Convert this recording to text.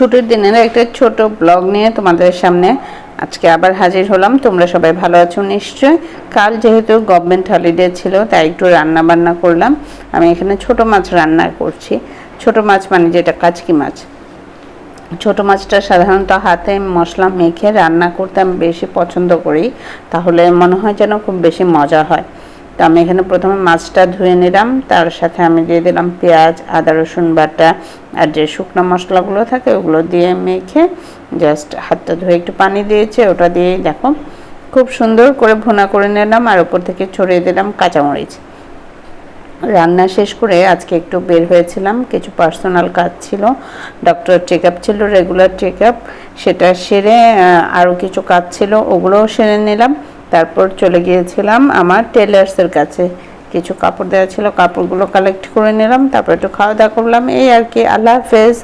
ছুটির দিনের একটা ছোট ব্লগ নিয়ে তোমাদের সামনে আজকে আবার হাজির হলাম। তোমরা সবাই ভালো আছো নিশ্চয় কাল যেহেতু গভর্নমেন্ট হলিডে ছিল, তাই একটু রান্না বান্না করলাম। আমি এখানে ছোট মাছ রান্না করছি। ছোট মাছ মানে যেটা কাচকি মাছ। ছোট মাছটা সাধারণত হাতে মশলা মেখে রান্না করতে আমি বেশি পছন্দ করি। তাহলে মনে হয় যেন খুব বেশি মজা হয়। তো আমি এখানে প্রথমে মাছটা ধুয়ে নিলাম। তার সাথে আমি দিয়ে দিলাম পেঁয়াজ, আদা, রসুন বাটা আর যে শুকনো মশলাগুলো থাকে ওগুলো দিয়ে মেখে জাস্ট হাতটা ধুয়ে একটু পানি দিয়েছে। ওটা দিয়ে দেখো খুব সুন্দর করে ভুনা করে নিলাম আর ওপর থেকে ছড়িয়ে দিলাম কাঁচামরিচ। রান্না শেষ করে আজকে একটু বের হয়েছিলাম। কিছু পার্সোনাল কাজ ছিল ডক্টর চেক আপ ছিল রেগুলার চেক আপ সেটা সেরে আরও কিছু কাজ ছিল, ওগুলোও সেরে নিলাম। তারপর চলে গিয়েছিলাম আমার টেলার্সের কাছে। কিছু কাপড় দেওয়া ছিল, কাপড়গুলো কালেক্ট করে নিলাম, তারপর একটু খাওয়া দাওয়া করলাম। এই আর কি, আল্লাহ হাফেজ।